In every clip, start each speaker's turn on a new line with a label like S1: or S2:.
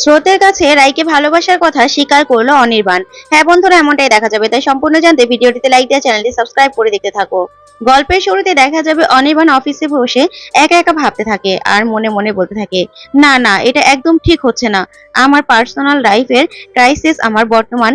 S1: স্রোতের কাছে রাইকে ভালোবাসার কথা স্বীকার করল অনির্বাণ। হ্যাঁ বন্ধুরা, এমনটাই দেখা যাবে। তাই সম্পূর্ণ জানতে ভিডিওটিতে লাইক দিয়ে চ্যানেলটি সাবস্ক্রাইব করে দেখতে থাকো। গল্পের শুরুতে দেখা যাবে অনির্বাণ অফিসে বসে একা একা ভাবতে থাকে আর মনে মনে বলতে থাকে, না না, এটা একদম ঠিক হচ্ছে না। আমার পার্সোনাল লাইফের ক্রাইসিস আমার বর্তমান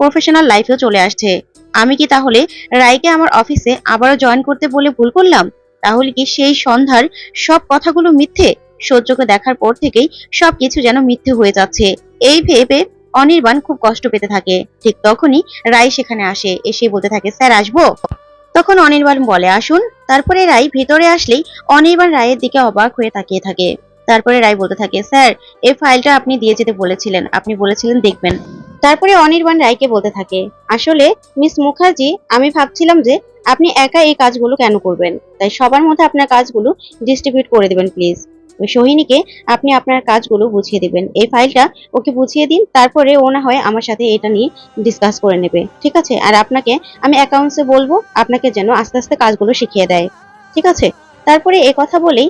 S1: প্রফেশনাল লাইফেও চলে আসছে। আমি কি তাহলে রাইকে আমার অফিসে আবারও জয়েন করতে বলে ভুল করলাম? তাহলে কি সেই সন্ধ্যার সব কথাগুলো মিথ্যে? সহ্যকে দেখার পর থেকেই সবকিছু যেন মিথ্যে হয়ে যাচ্ছে। এই ভেবে অনির্বাণ খুব কষ্ট পেতে থাকে। ঠিক তখনই রাই সেখানে আসে, এসে বলতে থাকে, স্যার, আসব? তখন অনির্বাণ বলে, আসুন। তারপরে রাই ভিতরে আসলেই অনির্বাণ রায়ের দিকে অবাক হয়ে তাকিয়ে থাকে। তারপরে রাই বলতে থাকে, স্যার, এই ফাইলটা আপনি দিয়ে যেতে বলেছিলেন। আপনি বলেছিলেন দেখবেন। তারপরে অনির্বাণ রায়কে বলতে থাকে, আসলে মিস মুখার্জি, আমি ভাবছিলাম যে আপনি একা এই কাজগুলো কেন করবেন? তাই সবার মধ্যে আপনার কাজগুলো ডিস্ট্রিবিউট করে দেবেন প্লিজ সোহিনীকে আপনি আপনার কাজগুলো বুঝিয়ে দিবেন। এই ফাইলটা ওকে বুঝিয়ে দিন, তারপরে ও না হয় আমার সাথে এটা নিয়ে ডিসকাস করে নেবে, ঠিক আছে? আর আপনাকে আমি অ্যাকাউন্টসে বলব, আপনাকে যেন আস্তে আস্তে কাজগুলো শিখিয়ে দেয়, ঠিক আছে? তারপরে এ কথা বলেই,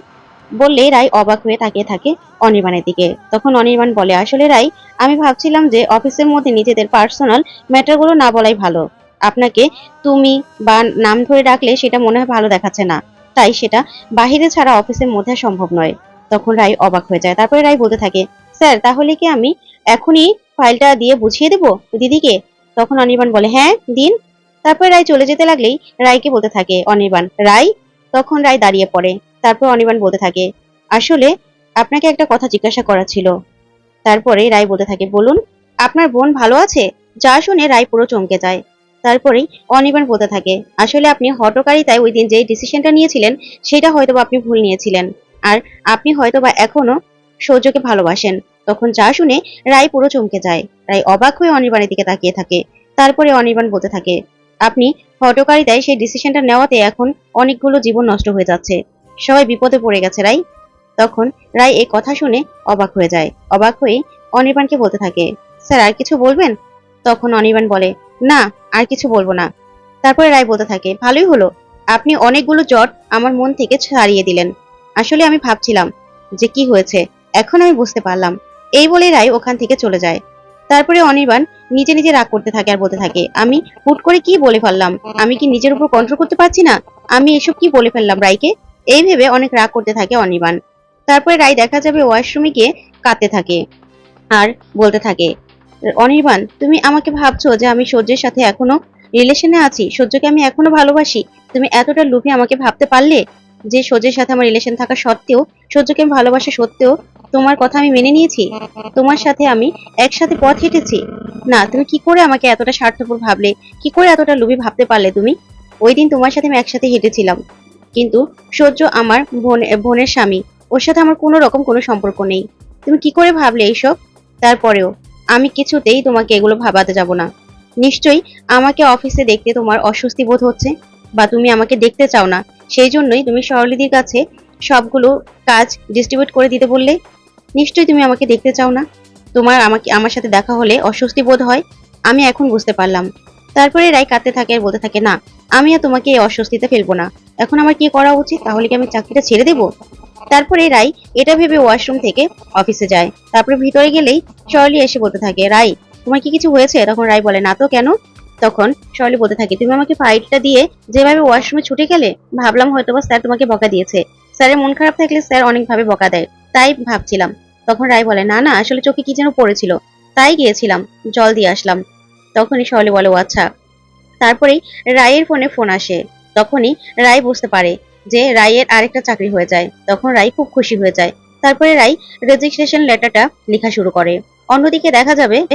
S1: বললে রাই অবাক হয়ে তাকিয়ে থাকে অনির্বাণের দিকে। তখন অনির্বাণ বলে, আসলে রাই, আমি ভাবছিলাম যে অফিসের মধ্যে নিজেদের পার্সোনাল ম্যাটারগুলো না বলাই ভালো। আপনাকে তুমি বা নাম ধরে ডাকলে সেটা মনে হয় ভালো দেখাচ্ছে না। তাই সেটা বাহিরে ছাড়া অফিসের মধ্যে সম্ভব নয়। তখন রাই অবাক হয়ে যায়। তারপরে রাই বলতে থাকে, স্যার, তাহলে কি আমি এখনই ফাইলটা দিয়ে বুঝিয়ে দেবো? দিদিকে তখন অনির্বাণ বলে হ্যাঁ দিন। তারপরে রাই চলে যেতে লাগলেই রাইকে বলতে থাকে, অনির্বাণ রাই তখন রাই দাঁড়িয়ে পড়ে। তারপর অনির্বাণ বলতে থাকে, আসলে আপনাকে একটা কথা জিজ্ঞাসা করা ছিল। তারপরে রাই বলতে থাকে, বলুন, আপনার বোন ভালো আছে? যা শুনে রাই পুরো চমকে যায়। তারপরেই অনির্বাণ বলতে থাকে, আসলে আপনি হটকারিতায় ওই দিন যে ডিসিশনটা নিয়েছিলেন, সেটা হয়তো আপনি ভুল নিয়েছিলেন। আর আপনি হয়তো বা এখনও সৌর্যকে ভালোবাসেন। তখন যা শুনে রাই পুরো চমকে যায়। রাই অবাক হয়ে অনির্বাণের দিকে তাকিয়ে থাকে। তারপরে অনির্বাণ বলতে থাকে, আপনি হটকারিতায় সেই ডিসিশনটা নেওয়াতে এখন অনেকগুলো জীবন নষ্ট হয়ে যাচ্ছে। সবাই বিপদে পড়ে গেছে, রাই। তখন রাই এই কথা শুনে অবাক হয়ে যায়। অবাক হয়ে অনির্বাণকে বলতে থাকে, স্যার, আর কিছু বলবেন? তখন অনির্বাণ বলে, না, আর কিছু বলব না। তারপরে রায় বলতে থাকে, ভালোই হলো। আপনি অনেকগুলো জট আমার মন থেকে ছাড়িয়ে দিলেন। আসলে আমি ভাবছিলাম যে কি হয়েছে, এখন আমি বুঝতে পারলাম। এই বলে রায় ওখান থেকে চলে যায়। তারপরে অনির্বাণ নিজে নিজে রাগ করতে থাকে আর বলতে থাকে, আমি হুট করে কি বলে ফেললাম? আমি কি নিজের উপর কন্ট্রোল করতে পারছি না? আমি এসব কি বলে ফেললাম রায়কে? এই ভেবে অনেক রাগ করতে থাকে অনির্বাণ। তারপরে রায় দেখা যাবে ওয়াশরুমে গিয়ে কাঁদতে থাকে আর বলতে থাকে, অনির্বাণ, তুমি আমাকে ভাবছ যে আমি সূর্যের সাথে এখনও রিলেশনে আছি? সূর্যকে আমি এখনও ভালোবাসি? তুমি এতটা লুভে আমাকে ভাবতে পারলে? যে সূর্যের সাথে আমার রিলেশন থাকা সত্ত্বেও সূর্যকে আমি ভালোবাসা সত্ত্বেও তোমার কথা আমি মেনে নিয়েছি। তোমার সাথে আমি একসাথে পথ হেঁটেছি। না, তুমি কি করে আমাকে এতটা স্বার্থপর ভাবলে? কি করে এতটা লোভী ভাবতে পারলে তুমি? ওই দিন তোমার সাথে আমি একসাথে হেঁটেছিলাম। কিন্তু সূর্য আমার বোন, বোনের স্বামী। ওর সাথে আমার কোনো রকম কোনো সম্পর্ক নেই। তুমি কি করে ভাবলে এইসব? তারপরেও আমি কিছুতেই তোমাকে এগুলো ভাবাতে যাব না। নিশ্চয়ই আমাকে অফিসে দেখতে তোমার অস্বস্তি বোধ হচ্ছে, বা তুমি আমাকে দেখতে চাও না। সেই জন্যই তুমি সরলিদির কাছে সবগুলো কাজ ডিস্ট্রিবিউট করে দিতে বললে। নিশ্চয়ই তুমি আমাকে দেখতে চাও না। তোমার আমাকে আমার সাথে দেখা হলে অস্বস্তি বোধ হয়। আমি এখন বুঝতে পারলাম। তারপরে রাই কাঁদতে থাকে আর বলতে থাকে, না, আমি আর তোমাকে এই অস্বস্তিতে ফেলব না। এখন আমার কি করা উচিত? তাহলে কি আমি চাকরিটা ছেড়ে দেবো? তারপরে রাই এটা ভেবে ওয়াশরুম থেকে অফিসে যায়। তারপরে ভিতরে গেলেই সরলি এসে বলতে থাকে রাই তোমার কি কিছু হয়েছে? তখন রাই বলে, না তো, কেন? তখন শর্লি বলতে থাকে, তুমি আমাকে ফাইলটা দিয়ে যেভাবে ওয়াশরুমে ছুটে গেলে, ভাবলাম হয়তো বা স্যার তোমাকে বকা দিয়েছে। স্যারের মন খারাপ থাকলে স্যার অনেকভাবে বকা দেয়। তাই ভাবছিলাম। তখন রাই বলে, না না, আসলে চোখে কি যেন পড়েছিল। তাই গিয়েছিলাম, জল দিয়ে আসলাম। তখনই শর্লি বলে, ও আচ্ছা। তারপরেই রায়ের ফোনে ফোন আসে। তখনই রায় বুঝতে পারে যে রায়ের আরেকটা চাকরি হয়ে যায়। তখন রাই খুব খুশি হয়ে যায়। তারপরে রায় রেজিস্ট্রেশন লেটারটা লেখা শুরু করে। অন্যদিকে দেখা যাবে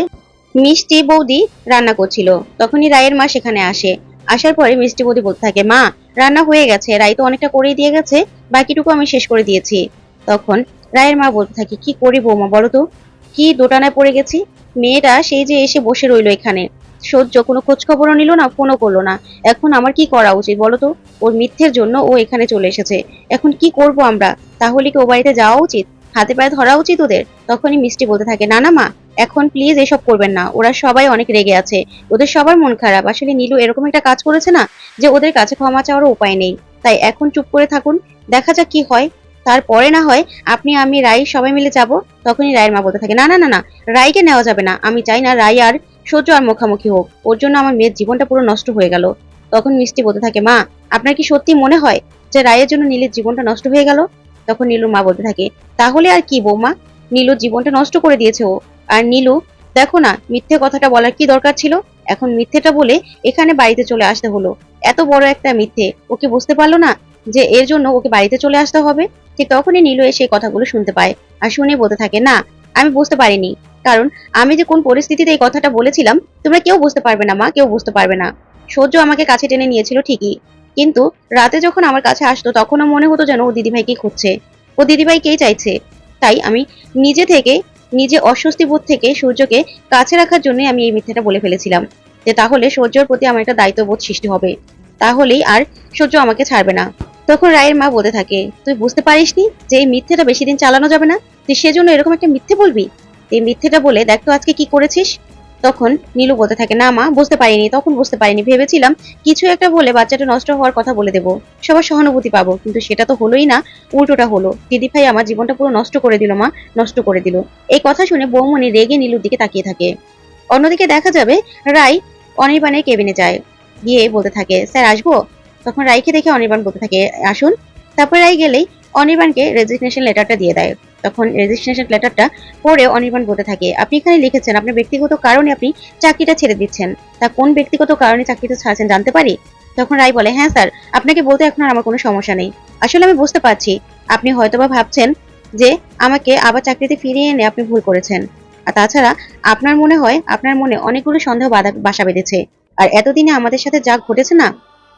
S1: মিষ্টি বৌদি রান্না করছিল। তখনই রায়ের মা সেখানে আসে। আসার পরে মিষ্টি বৌদি বলতে থাকে, মা, রান্না হয়ে গেছে। রায় তো অনেকটা করেই দিয়ে গেছে, বাকিটুকু আমি শেষ করে দিয়েছি। তখন রায়ের মা বলতে থাকে, কি করি বৌমা, বলো তো? কি দোটানায় পড়ে গেছি? মেয়েটা সেই যে এসে বসে রইল এখানে। সহ্য, কোনো খোঁজ খবরও নিল না, ফোনও করল না। এখন আমার কি করা উচিত, বলো তো? ওর মিথ্যের জন্য ও এখানে চলে এসেছে। এখন কি করব আমরা? তাহলে কি ও বাড়িতে যাওয়া উচিত? হাতে পায়ে ধরা উচিত ওদের? তখনই মিষ্টি বলতে থাকে, না না, মা এখন প্লিজ এসব করবেন না। ওরা সবাই অনেক রেগে আছে। ওদের সবার মন খারাপ। আসলে নীলু এরকম একটা কাজ করেছে না যে ওদের কাছে ক্ষমা চাওয়ার উপায় নেই। তাই এখন চুপ করে থাকুন। দেখা যাক কি হয়। তারপরে না হয় আপনি, আমি, রাই সবাই মিলে যাব, তখনই রায়ের মা বলতে থাকে, না না না না রাইকে নেওয়া যাবে না। আমি চাই না রাই আর সহ্য আর মুখামুখি হোক। ওর জন্য আমার মেয়ের জীবনটা পুরো নষ্ট হয়ে গেল। তখন মিষ্টি বলতে থাকে, মা, আপনার কি সত্যি মনে হয় যে রায়ের জন্য নীলের জীবনটা নষ্ট হয়ে গেল? তখন নীলুর মা বলতে থাকে, তাহলে আর কি বৌমা? নীলুর জীবনটা নষ্ট করে দিয়েছে ও। আর নীলু, দেখো না, মিথ্যে কথাটা বলার কি দরকার ছিল? এখন মিথ্যেটা বলে এখানে বাড়িতে চলে আসতে হলো। এত বড় একটা মিথ্যে, ওকে বুঝতে পারল না যে এর জন্য ওকে বাড়িতে চলে আসতে হবে? ঠিক তখনই নীলু এসে কথাগুলো শুনতে পায় আর শুনে বলতে থাকে, না, আমি বুঝতে পারিনি। কারণ আমি যে কোন পরিস্থিতিতে এই কথাটা বলেছিলাম, তোমরা কেউ বুঝতে পারবে না, মা, কেউ বুঝতে পারবে না। সহ্য আমাকে কাছে টেনে নিয়েছিল ঠিকই। কিন্তু রাতে যখন আমার কাছে আসতো, তখনও মনে হতো যেন ও দিদিভাইকে খুঁজছে। ও দিদিভাইকেই চাইছে? তাই আমি নিজে থেকে নিজে অস্বস্তি বোধ থেকে সূর্যকে কাছে রাখার জন্য আমি এই মিথ্যাটা বলে ফেলেছিলাম। যে তাহলে সূর্যর প্রতি আমার একটা দায়িত্ববোধ সৃষ্টি হবে। তাহলেই আর সূর্য আমাকে ছাড়বে না। তখন রায়ের মা বলতে থাকে, তুই বুঝতে পারিসনি যে এই মিথ্যেটা বেশি দিন চালানো যাবে না? তুই সেজন্য এরকম একটা মিথ্যে বলবি? এই মিথ্যেটা বলে, দেখ তো আজকে কি করেছিস? তখন নীলু বলতে থাকে, না মা, বুঝতে পারিনি। তখন বুঝতে পারিনি, ভেবেছিলাম কিছু একটা বলে বাচ্চাটা নষ্ট হওয়ার কথা বলে দেবো। সবার সহানুভূতি পাবো, কিন্তু সেটা তো হলোই না, উল্টোটা হলো। দিদি ভাই আমার জীবনটা পুরো নষ্ট করে দিল মা, নষ্ট করে দিল। এই কথা শুনে বৌমনি রেগে নীলুর দিকে তাকিয়ে থাকে। অন্যদিকে দেখা যাবে রাই অনির্বাণের কেবিনে যায়। গিয়ে বলতে থাকে, স্যার, আসব? তখন রাইকে দেখে অনির্বাণ বলতে থাকে, আসুন। তারপর রাই গেলেই অনির্বাণকে রেজিগনেশন লেটারটা দিয়ে দেয়। তখন রেজিগনেশন লেটারটা পড়ে অনির্বাণ বলতে থাকে। আপনি এখানে লিখেছেন, আপনার ব্যক্তিগত কারণে আপনি চাকরিটা ছেড়ে দিচ্ছেন। তা কোন ব্যক্তিগত কারণে চাকরিটা ছাড়ছেন জানতে পারি? তখন রাই বলে হ্যাঁ স্যার, আপনাকে বলতে এখন আর আমার কোনো সমস্যা নেই। আসলে আমি বুঝতে পারছি। আপনি হয়তোবা ভাবছেন যে আমাকে আবার চাকরিতে ফিরিয়ে এনে আপনি ভুল করেছেন। আর তাছাড়া আপনার মনে হয়, আপনার মনে অনেকগুলো সন্দেহ বাধা, বাসা বেঁধেছে। আর এতদিনে আমাদের সাথে যা ঘটেছে না,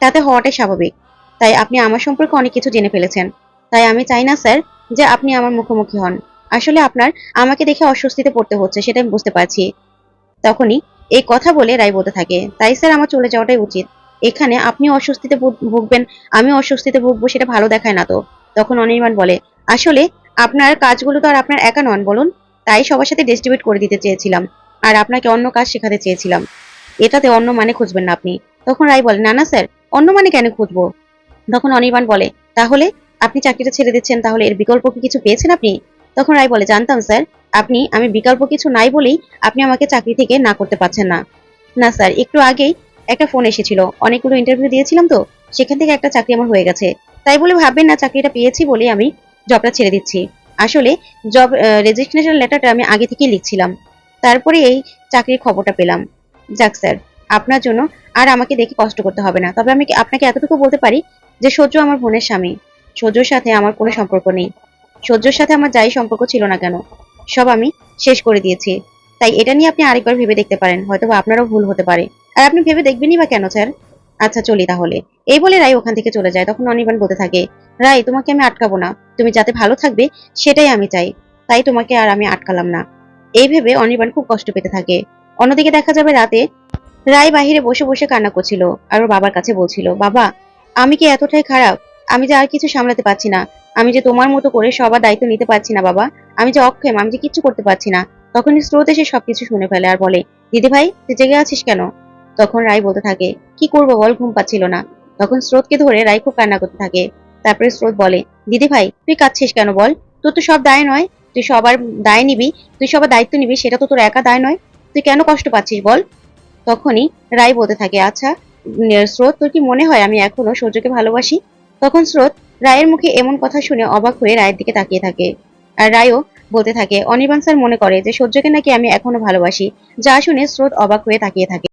S1: তাতে হওয়াটাই স্বাভাবিক। তাই আপনি আমার সম্পর্কে অনেক কিছু জেনে ফেলেছেন। তাই আমি চাই না, স্যার, যে আপনি আমার মুখোমুখি হন। আসলে আপনার আমাকে দেখে অস্বস্তিতে পড়তে হচ্ছে, সেটা আমি বুঝতে পারছি। তখনই এই কথা বলে রায় বলতে থাকে, তাই স্যার, আমার চলে যাওয়াটাই উচিত। এখানে আপনি অস্বস্তিতে ভুগবেন আমি অস্বস্তিতে ভুগবো, সেটা ভালো দেখায় না তো। তখন অনির্বাণ বলে, আসলে আপনার কাজগুলো তো আর আপনার একা নন, বলুন। তাই সবার সাথে ডিস্ট্রিবিউট করে দিতে চেয়েছিলাম, আর আপনাকে অন্য কাজ শেখাতে চেয়েছিলাম। এটাতে অন্য মানে খুঁজবেন না আপনি। তখন রায় বলে, না না, স্যার, অন্য মানে কেন খুঁজবো? তখন অনির্বাণ বলে, তাহলে আপনি চাকরিটা ছেড়ে দিচ্ছেন, তাহলে এর বিকল্প কি কিছু পেয়েছেন আপনি? তখন রায় বলে, জানতাম স্যার, আপনি, আমি বিকল্প কিছু নাই বলেই আপনি আমাকে চাকরি থেকে না করতে পারছেন না। না স্যার, একটু আগেই একটা ফোন এসেছিল, অনেকগুলো ইন্টারভিউ দিয়েছিলাম তো, সেখান থেকে একটা চাকরি আমার হয়ে গেছে। তাই বলে ভাববেন না, চাকরিটা পেয়েছি বলে আমি জবটা ছেড়ে দিচ্ছি। আসলে জব রেজিস্ট্রেশন লেটারটা আমি আগে থেকেই লিখছিলাম। তারপরে এই চাকরির খবরটা পেলাম। যাক স্যার, আপনার জন্য আর আমাকে দেখে কষ্ট করতে হবে না। তবে আমি আপনাকে এতটুকু বলতে পারি যে সহ্য আমার বোনের স্বামী। সহ্যর সাথে আমার কোনো সম্পর্ক নেই। সহ্যর সাথে আমার যাই সম্পর্ক ছিল না কেন, সব আমি শেষ করে দিয়েছি। তাই এটা নিয়ে আপনি আরেকবার ভেবে দেখতে পারেন হয়তো আপনারও ভুল হতে পারে। আর আপনি ভেবে দেখবেনই বা কেন, স্যার? আচ্ছা চলি তাহলে। এই বলে রাই ওখান থেকে চলে যায়, তখন অনির্বাণ বলতে থাকে রাই তোমাকে আমি আটকাবো না। তুমি যাতে ভালো থাকবে, সেটাই আমি চাই। তাই তোমাকে আর আমি আটকালাম না। এই ভেবে অনির্বাণ খুব কষ্ট পেতে থাকে। অন্যদিকে দেখা যাবে রাতে রায় বাহিরে বসে বসে কান্না করছিল, আর ওর বাবার কাছে বলছিল, বাবা, আমি কি এতটাই খারাপ? আমি যে আর কিছু সামলাতে পারছি না। আমি যে তোমার মতো করে সবার দায়িত্ব নিতে পারছি না, বাবা। আমি যে অক্ষম, আমি যে কিচ্ছু করতে পারছি না। তখনই স্রোত এসে সবকিছু শুনে ফেলে আর বলে, দিদি ভাই, তুই জেগে আছিস কেন? তখন রায় বলতে থাকে, কি করব বল, ঘুম পাচ্ছিল না। তখন স্রোতকে ধরে রায় খুব কান্না করতে থাকে। তারপরে স্রোত বলে, দিদি ভাই, তুই কাঁদছিস কেন বল? তোর তো সব দায় নয়। তুই সবার দায় নিবি, তুই সবার দায়িত্ব নিবি, সেটা তো তোর একা দায় নয়। তুই কেন কষ্ট পাচ্ছিস বল? তখনই রায় বলতে থাকে আচ্ছা স্রোত, তোর কি মনে হয় আমি এখনও সূর্যকে ভালোবাসি? তখন স্রোত রায়ের মুখে এমন কথা শুনে অবাক হয়ে রায়ের দিকে তাকিয়ে থাকে। আর রায়ও বলতে থাকে, অনির্বাণ স্যার মনে করে যে সূর্যকে নাকি আমি এখনও ভালোবাসি। যা শুনে স্রোত অবাক হয়ে তাকিয়ে থাকে।